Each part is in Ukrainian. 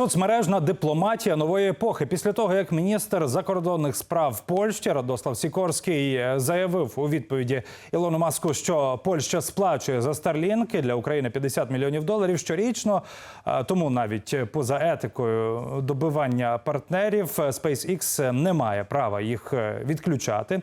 Соцмережна дипломатія нової епохи. Після того, як міністр закордонних справ Польщі Радослав Сікорський е, заявив у відповіді Ілону Маску, що Польща сплачує за старлінки для України 50 мільйонів доларів щорічно. е, Тому навіть поза етикою добивання партнерів е, SpaceX не має права їх відключати.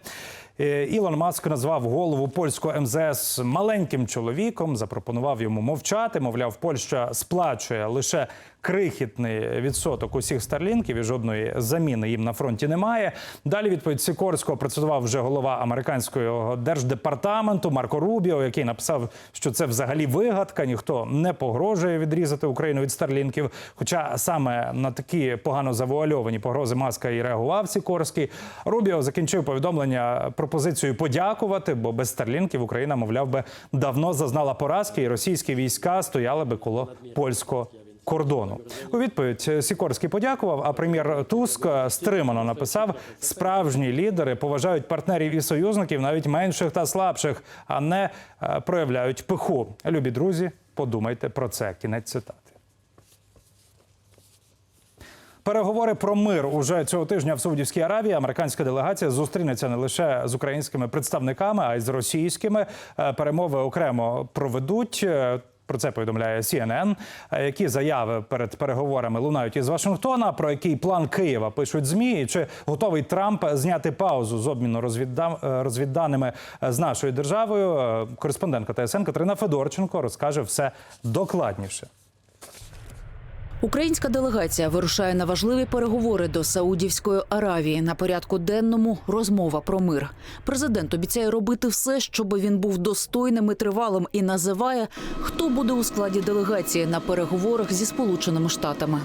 Е, Ілон Маск назвав голову польського МЗС маленьким чоловіком, запропонував йому мовчати. Мовляв, Польща сплачує лише крихітний відсоток усіх старлінків і жодної заміни їм на фронті немає. Далі відповідь Сікорського процитував вже голова американського держдепартаменту Марко Рубіо, який написав, що це взагалі вигадка. Ніхто не погрожує відрізати Україну від старлінків. Хоча саме на такі погано завуальовані погрози Маска і реагував Сікорський. Рубіо закінчив повідомлення пропозицією подякувати, бо без старлінків Україна, мовляв би, давно зазнала поразки, і російські війська стояли би коло польського. Кордону у відповідь Сікорський подякував. А прем'єр Туск стримано написав: справжні лідери поважають партнерів і союзників, навіть менших та слабших, а не е, проявляють пиху. Любі друзі, подумайте про це. Кінець цитати. Переговори про мир уже цього тижня в Саудівській Аравії. Американська делегація зустрінеться не лише з українськими представниками, а й з російськими. Е, Перемови окремо проведуть. Е, Про це повідомляє CNN. Е, Які заяви перед переговорами лунають із Вашингтона? Про який план Києва пишуть змі? І Чи готовий Трамп зняти паузу з обміну е, розвідданими з нашою державою? Кореспондентка ТСН Катерина Федорченко розкаже все докладніше. Українська делегація вирушає на важливі переговори до Саудівської Аравії. На порядку денному розмова про мир. Президент обіцяє робити все, щоб він був достойним і тривалим, і називає, хто буде у складі делегації на переговорах зі Сполученими Штатами.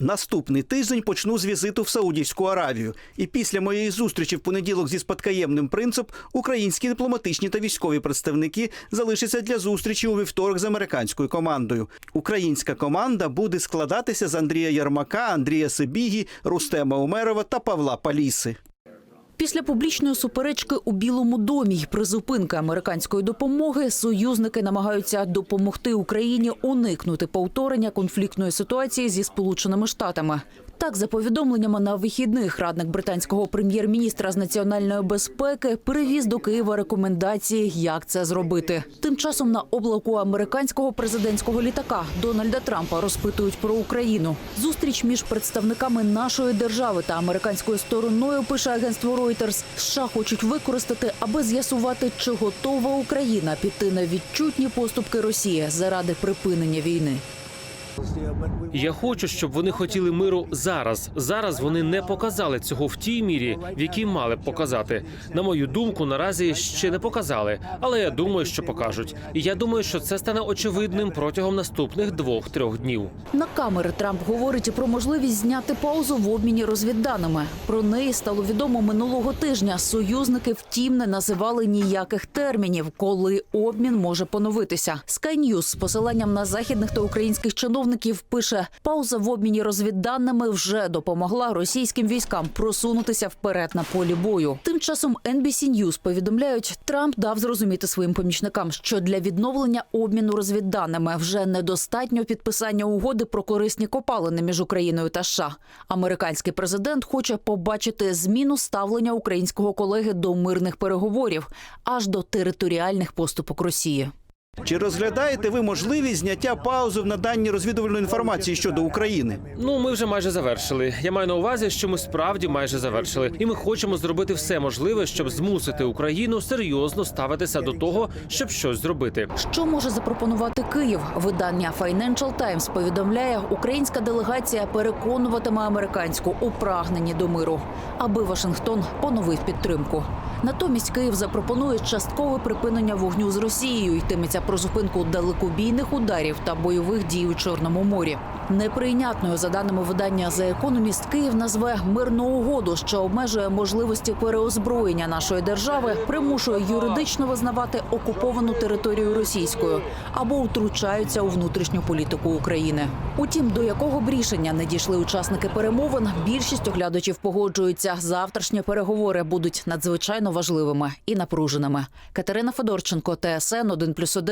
Наступний тиждень почну з візиту в Саудівську Аравію. І після моєї зустрічі в понеділок зі спадкоємним принцип українські дипломатичні та військові представники залишаться для зустрічі у вівторок з американською командою. Українська команда буде складатися з Андрія Ярмака, Андрія Сибігі, Рустема Умерова та Павла Паліси. Після публічної суперечки у Білому домі й призупинки американської допомоги союзники намагаються допомогти Україні уникнути повторення конфліктної ситуації зі Сполученими Штатами. Так, за повідомленнями на вихідних, радник британського прем'єр-міністра з національної безпеки привіз до Києва рекомендації, як це зробити. Тим часом на облаку американського президентського літака Дональда Трампа розпитують про Україну. Зустріч між представниками нашої держави та американською стороною пише агентство Reuters, США хочуть використати, аби з'ясувати, чи готова Україна піти на відчутні поступки Росії заради припинення війни. Я хочу, щоб вони хотіли миру зараз. Зараз вони не показали цього в тій мірі, в якій мали б показати. На мою думку, наразі ще не показали, але я думаю, що покажуть. І я думаю, що це стане очевидним протягом наступних двох-трьох днів. На камери Трамп говорить і про можливість зняти паузу в обміні розвідданими. Про неї стало відомо минулого тижня. Союзники, втім, не називали ніяких термінів, коли обмін може поновитися. Sky News з посиланням на західних та українських чиновників пише: пауза в обміні розвідданими вже допомогла російським військам просунутися вперед на полі бою. Тим часом NBC News повідомляють, Трамп дав зрозуміти своїм помічникам, що для відновлення обміну розвідданими вже недостатньо підписання угоди про корисні копалини між Україною та США. Американський президент хоче побачити зміну ставлення українського колеги до мирних переговорів аж до територіальних поступок Росії. Чи розглядаєте ви можливість зняття паузи в наданні розвідувальної інформації щодо України? Ну, ми вже майже завершили. Я маю на увазі, що ми справді майже завершили, і ми хочемо зробити все можливе, щоб змусити Україну серйозно ставитися до того, щоб щось зробити. Що може запропонувати Київ? Видання Financial Times повідомляє, українська делегація переконуватиме американську у прагненні до миру, аби Вашингтон поновив підтримку. Натомість Київ запропонує часткове припинення вогню з Росією. Йтиметься про зупинку далекобійних ударів та бойових дій у Чорному морі. Неприйнятною, за даними видання The Economist, Київ назве мирну угоду, що обмежує можливості переозброєння нашої держави, примушує юридично визнавати окуповану територію російською або втручаються у внутрішню політику України. Утім, до якого б рішення не дійшли учасники перемовин, більшість оглядачів погоджуються. Завтрашні переговори будуть надзвичайно важливими і напруженими. Катерина Федорченко, ТСН 1+,1,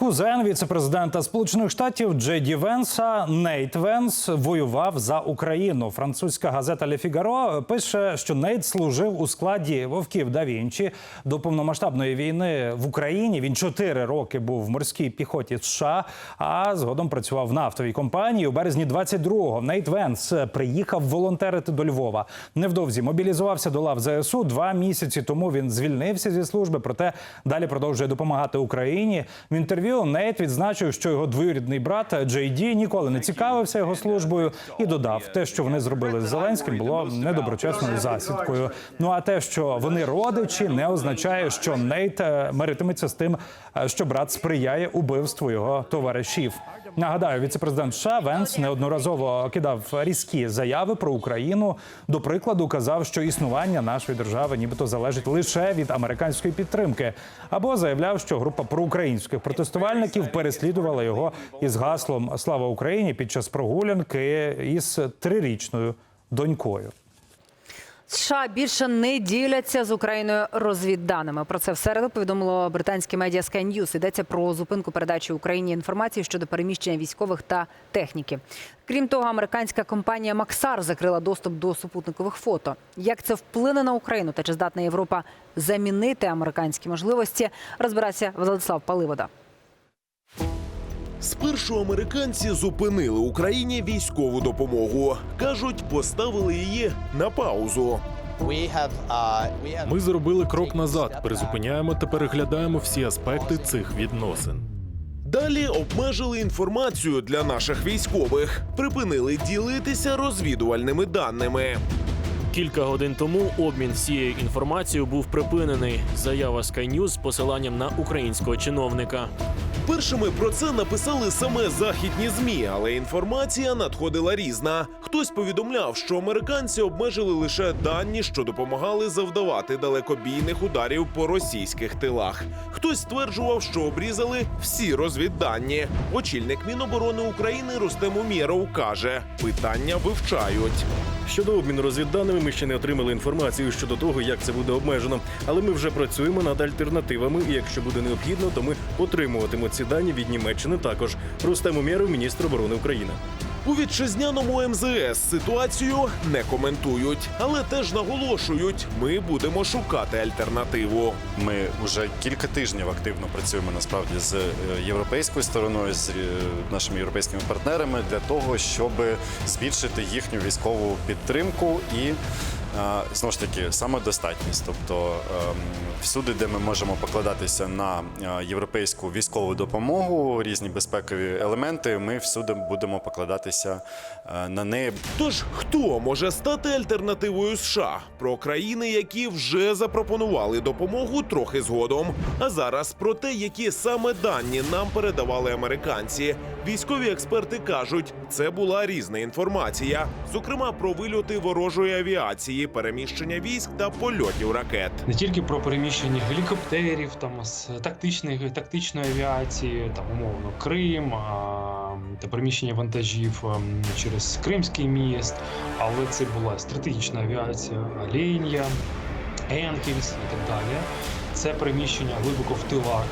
Кузен віцепрезидента Сполучених Штатів Джей Ді Венса Нейт Венс воював за Україну. Французька газета Ле Фігаро пише, що Нейт служив у складі вовків да Вінчі до повномасштабної війни в Україні. Він чотири роки був в морській піхоті США, а згодом працював в нафтовій компанії. У березні 22-го Нейт Венс приїхав волонтерити до Львова. Невдовзі мобілізувався до лав ЗСУ. Два місяці тому він звільнився зі служби, проте далі продовжує допомагати Україні. В інтерв'ю Нейт відзначив, що його двоюрідний брат Джей Ді ніколи не цікавився його службою і додав, те, що вони зробили з Зеленським, було недоброчесною засідкою. Ну а те, що вони родичі, не означає, що Нейт е, миритиметься з тим, е, що брат сприяє убивству його товаришів. Нагадаю, віцепрезидент США Венс неодноразово кидав різкі заяви про Україну. До прикладу, казав, що існування нашої держави нібито залежить лише від американської підтримки, або заявляв, що група проукраїнських протестувальників переслідувала його із гаслом Слава Україні під час прогулянки із трирічною донькою. США більше не діляться з Україною розвідданими. Про це в середу повідомило британське медіа Sky News. Йдеться про зупинку передачі Україні інформації щодо переміщення військових та техніки. Крім того, американська компанія Максар закрила доступ до супутникових фото. Як це вплине на Україну та чи здатна Європа замінити американські можливості? Розбиратися Владислав Паливода. Спершу американці зупинили Україні військову допомогу. кажуть, поставили її на паузу. Ми зробили крок назад, призупиняємо та переглядаємо всі аспекти цих відносин. Далі обмежили інформацію для наших військових, припинили ділитися розвідувальними даними. Кілька годин тому обмін всією інформацією був припинений. Заява Sky News з посиланням на українського чиновника. Першими про це написали саме західні змі, але інформація надходила різна. Хтось повідомляв, що американці обмежили лише дані, що допомагали завдавати далекобійних ударів по російських тилах. Хтось стверджував, що обрізали всі розвіддані. Очільник Міноборони України Рустем Умєров каже, питання вивчають. Щодо обміну розвідданими, ми ще не отримали інформацію щодо того, як це буде обмежено. Але ми вже працюємо над альтернативами. І якщо буде необхідно, то ми отримуватимемо ці дані від Німеччини також. Рустем Умєров, міністр оборони України. У вітчизняному МЗС ситуацію не коментують, але теж наголошують, ми будемо шукати альтернативу. Ми вже кілька тижнів активно працюємо насправді з е, європейською стороною, з е, нашими європейськими партнерами для того, щоб збільшити їхню військову підтримку і знову ж таки самодостатність. Тобто ем, всюди, де ми можемо покладатися на е, європейську військову допомогу, різні безпекові елементи, ми всюди будемо покладатися е, на неї. Тож хто може стати альтернативою США? Про країни, які вже запропонували допомогу трохи згодом. А зараз про те, які саме дані нам передавали американці. Військові експерти кажуть, це була різна інформація, зокрема про вильоти ворожої авіації, переміщення військ та польотів ракет. не тільки про переміщення гелікоптерів, там з тактичної тактичної авіації, там умовно Крим а, та переміщення вантажів ем, через Кримський міст, але це була стратегічна авіація, Оленя, Енкельс і так далі. Це переміщення глибоко в тилах.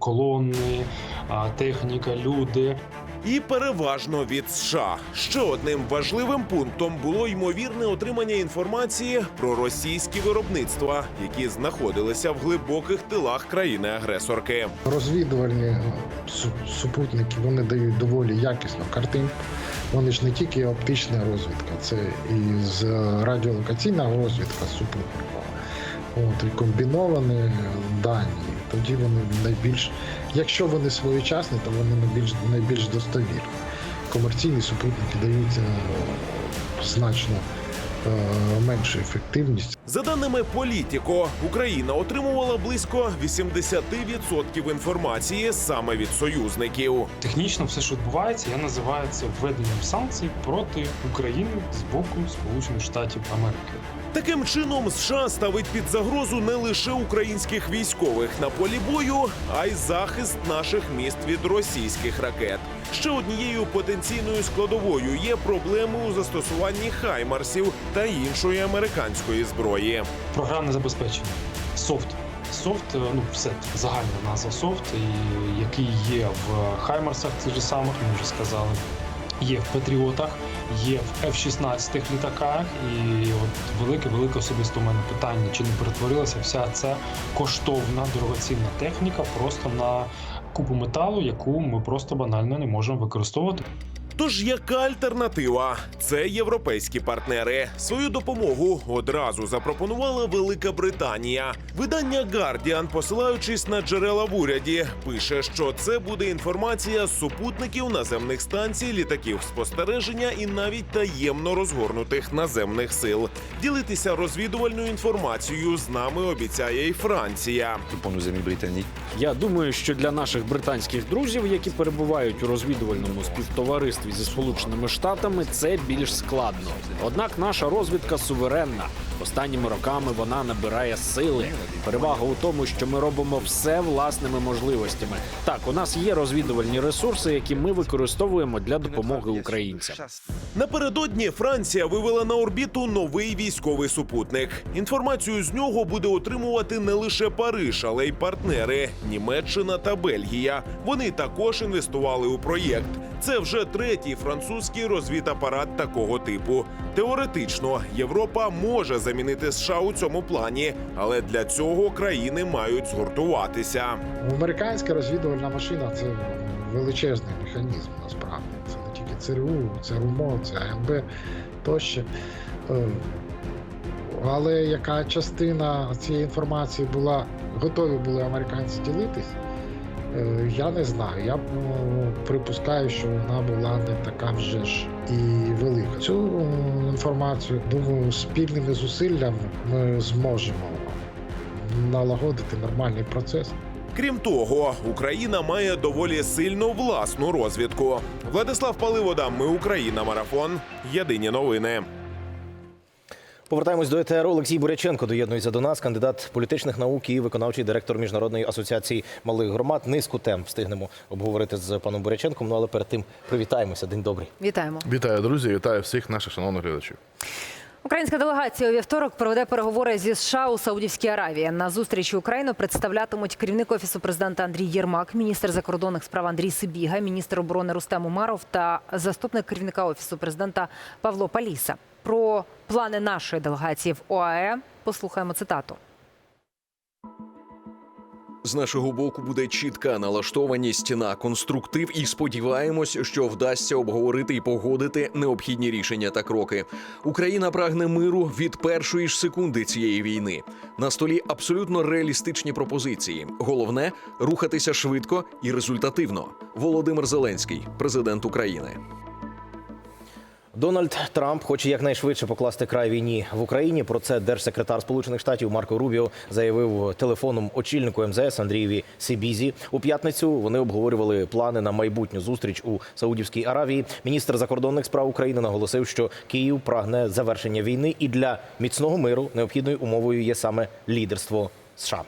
Е, Колони, а, техніка, люди. І переважно від США. Ще одним важливим пунктом було ймовірне отримання інформації про російські виробництва, які знаходилися в глибоких тилах країни-агресорки. Розвідувальні е, супутники вони дають доволі якісну картинку. Вони ж не тільки оптична розвідка, це і з радіолокаційна розвідка супутникова. От, і комбіновані дані. Тоді вони найбільш, якщо вони своєчасні, то вони найбільш, найбільш достовірні. Комерційні супутники даються е, значно е, меншу ефективність. За даними Політіко, Україна отримувала близько 80% інформації саме від союзників. Технічно все, що відбувається, я називаю це введенням санкцій проти України з боку Сполучених Штатів Америки. Таким чином, США ставить під загрозу не лише українських військових на полі бою, а й захист наших міст від російських ракет. Ще однією потенційною складовою є проблеми у застосуванні хаймарсів та іншої американської зброї. Програмне забезпечення, софт, софт, е, ну все загальна назва софт, який є в Хаймерсах, цих же самих, ми вже сказали, є в Патріотах, є в F-16 літаках. І от велике, велике особисто у мене питання, чи не перетворилася вся ця коштовна дорогоцінна техніка просто на купу металу, яку ми просто банально не можемо використовувати. Тож яка альтернатива? Це європейські партнери. Свою допомогу одразу запропонувала Велика Британія. Видання Guardian, посилаючись на джерела в уряді, пише, що це буде інформація з супутників наземних станцій, літаків спостереження і навіть таємно розгорнутих наземних сил. Ділитися розвідувальною інформацією з нами обіцяє і Франція. Я думаю, що для наших британських друзів, які перебувають у розвідувальному співтоваристві зі Сполученими Штатами, це більш складно. Однак наша розвідка суверенна. Останніми роками вона набирає сили. Перевага у тому, що ми робимо все власними можливостями. Так, у нас є розвідувальні ресурси, які ми використовуємо для допомоги українцям. Напередодні Франція вивела на орбіту новий військовий супутник. Інформацію з нього буде отримувати не лише Париж, але й партнери Німеччина та Бельгія. Вони також інвестували у проєкт. Це вже третій французький розвідапарат такого типу. Теоретично Європа може замінити США у цьому плані, але для цього країни мають згуртуватися. Американська розвідувальна машина це величезний механізм насправді. Це не тільки ЦРУ, це РУМО, це АМБ тощо. Е, Але яка частина цієї інформації була готові були американці ділитись, я не знаю. Я ну, припускаю, що вона була не така вже ж і велика. Цю інформацію, думаю, спільними зусиллями ми зможемо налагодити нормальний процес. Крім того, Україна має доволі сильну власну розвідку. Владислав Паливода, ми Україна. Марафон. Єдині новини. Повертаємось до ЕТР. Олексій Буряченко доєднується до нас, кандидат політичних наук і виконавчий директор міжнародної асоціації малих громад. Низку тем встигнемо обговорити з паном Буряченком. Ну але перед тим привітаємося. День добрий. Вітаємо. Вітаю, друзі! Вітаю всіх наших шановних глядачів. Українська делегація у вівторок проведе переговори зі США у Саудівській Аравії. На зустрічі Україну представлятимуть керівник офісу президента Андрій Єрмак, міністр закордонних справ Андрій Сибіга, міністр оборони Рустем Умаров та заступник керівника офісу президента Павло Паліса. Про плани нашої делегації в ОАЕ послухаємо цитату. З нашого боку буде чітка налаштованість на конструктив, і сподіваємось, що вдасться обговорити і погодити необхідні рішення та кроки. Україна прагне миру від першої ж секунди цієї війни. На столі абсолютно реалістичні пропозиції. Головне рухатися швидко і результативно. Володимир Зеленський, президент України. Дональд Трамп хоче якнайшвидше покласти край війні в Україні. Про це держсекретар Сполучених Штатів Марко Рубіо заявив телефоном очільнику МЗС Андрієві Сибізі. У п'ятницю вони обговорювали плани на майбутню зустріч у Саудівській Аравії. Міністр закордонних справ України наголосив, що Київ прагне завершення війни, і для міцного миру необхідною умовою є саме лідерство США.